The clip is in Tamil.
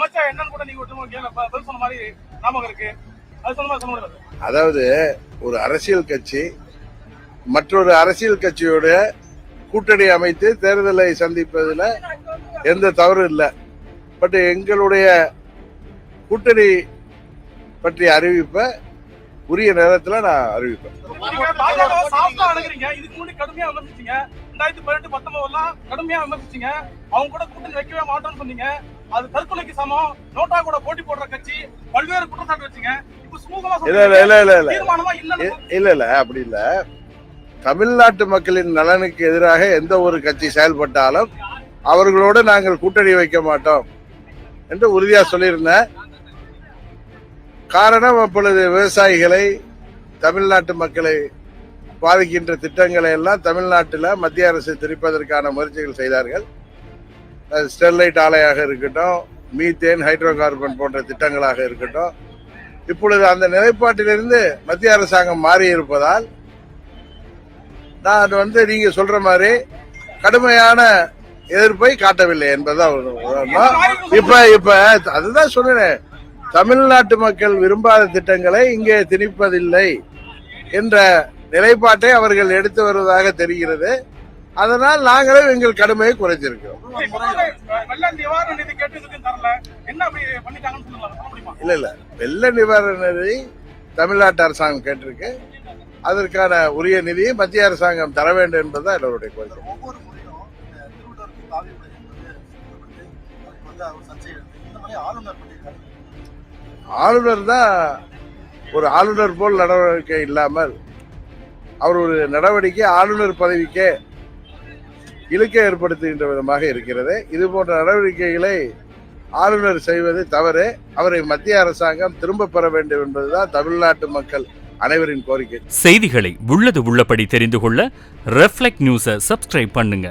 அமைச்சா என்னன்னு கூட நீங்க ஒருத்தவங்க சொன்ன மாதிரி ஞாபகம் இருக்கு. அது சொன்ன மாதிரி சொல்ல அதாவது ஒரு அரசியல் கட்சி மற்றொரு அரசியல் கட்சியோட கூட்டணி அமைத்து தேர்தலை சந்திப்பதில் எந்த தவறும் இல்லை. பட் எங்களுடைய கூட்டணி பற்றிய அறிவிப்பை உரிய நேரத்தில் நான் அறிவிப்பேன். அவங்க கூட கூட்டணி வைக்கவே மாட்டோம்னு சொன்னீங்க. அது தற்கொலைக்கு சமம். நோட்டா கூட போட்டி போடுற கட்சி பல்வேறு குற்றச்சாட்டு வச்சீங்க. இப்ப சுமூகமா இல்ல இல்ல இல்ல இல்ல இல்ல. தீர்மானமா இல்லன்னு இல்ல. இல்ல அப்படி இல்ல. தமிழ்நாட்டு மக்களின் நலனுக்கு எதிராக எந்த ஒரு கட்சி செயல்பட்டாலும் அவர்களோடு நாங்கள் கூட்டணி வைக்க மாட்டோம் என்று உறுதியா சொல்லியிருந்தேன். காரணம் அப்பொழுது விவசாயிகளை தமிழ்நாட்டு மக்களை பாதிக்கின்ற திட்டங்களை எல்லாம் தமிழ்நாட்டில் மத்திய அரசு திரிப்பதற்கான முயற்சிகள் செய்தார்கள். ஸ்டெர்லைட் ஆலையாக இருக்கட்டும் மீத்தேன் ஹைட்ரோ கார்பன் போன்ற திட்டங்களாக இருக்கட்டும். இப்பொழுது அந்த நிலைப்பாட்டிலிருந்து மத்திய அரசாங்கம் மாறி இருப்பதால் நான் வந்து நீங்க சொல்ற மாதிரி கடுமையான எதிர்ப்பை காட்டவில்லை என்பதுதான் ஒரு இப்ப இப்ப அதுதான் சொன்னேன் தமிழ்நாட்டு மக்கள் விரும்பாத திட்டங்களை இங்கே திணிப்பதில்லை என்ற நிலைப்பாட்டை அவர்கள் எடுத்து வருவதாக தெரிகிறது. அதனால் நாங்களும் எங்கள் கடுமையை முடியுமா? இல்ல இல்ல. வெள்ள நிவாரண நிதி தமிழ்நாட்டு அரசாங்கம் கேட்டிருக்கு. அதற்கான உரிய நிதியை மத்திய அரசாங்கம் தர வேண்டும் என்பதுதான் எல்லோருடைய கோரிக்கை. ஆளுநர் தான் ஒரு ஆளுநர் போல் நடவடிக்கை இல்லாமல் அவர் ஒரு நடவடிக்கை ஆளுநர் பதவிக்கே இழுக்கை ஏற்படுத்துகின்ற விதமாக இருக்கிறது. இது போன்ற நடவடிக்கைகளை ஆளுநர் செய்வது தவறு. அவரை மத்திய அரசாங்கம் திரும்ப பெற வேண்டும் என்பதுதான் தமிழ்நாட்டு மக்கள் அனைவரின் கோரிக்கை. செய்திகளை உள்ளது உள்ளபடி தெரிந்து கொள்ள ரெஃப்ளெக்ட் நியூஸை சப்ஸ்கிரைப் பண்ணுங்க.